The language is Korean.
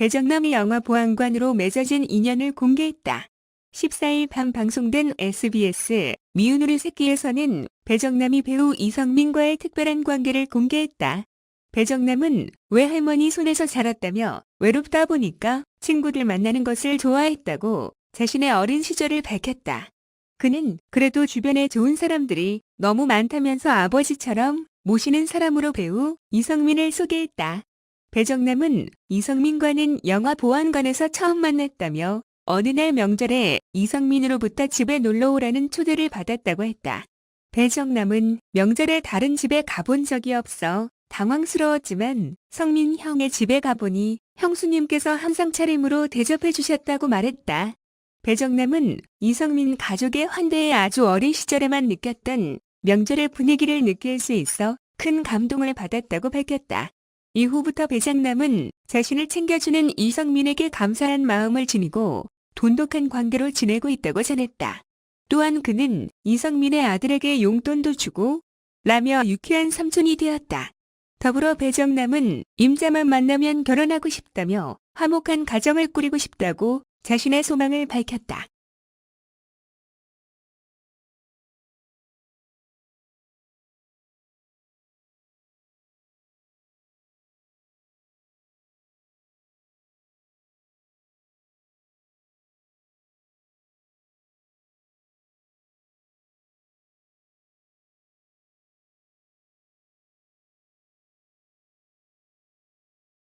배정남이 영화 보안관으로 맺어진 인연을 공개했다. 14일 밤 방송된 SBS 미운 우리 새끼에서는 배정남이 배우 이성민과의 특별한 관계를 공개했다. 배정남은 외할머니 손에서 자랐다며 외롭다 보니까 친구들 만나는 것을 좋아했다고 자신의 어린 시절을 밝혔다. 그는 그래도 주변에 좋은 사람들이 너무 많다면서 아버지처럼 모시는 사람으로 배우 이성민을 소개했다. 배정남은 이성민과는 영화 보안관에서 처음 만났다며 어느 날 명절에 이성민으로부터 집에 놀러 오라는 초대를 받았다고 했다. 배정남은 명절에 다른 집에 가본 적이 없어 당황스러웠지만 성민 형의 집에 가보니 형수님께서 한상 차림으로 대접해 주셨다고 말했다. 배정남은 이성민 가족의 환대에 아주 어린 시절에만 느꼈던 명절의 분위기를 느낄 수 있어 큰 감동을 받았다고 밝혔다. 이후부터 배장남은 자신을 챙겨주는 이성민에게 감사한 마음을 지니고 돈독한 관계로 지내고 있다고 전했다. 또한 그는 이성민의 아들에게 용돈도 주고 라며 유쾌한 삼촌이 되었다. 더불어 배정남은 임자만 만나면 결혼하고 싶다며 화목한 가정을 꾸리고 싶다고 자신의 소망을 밝혔다.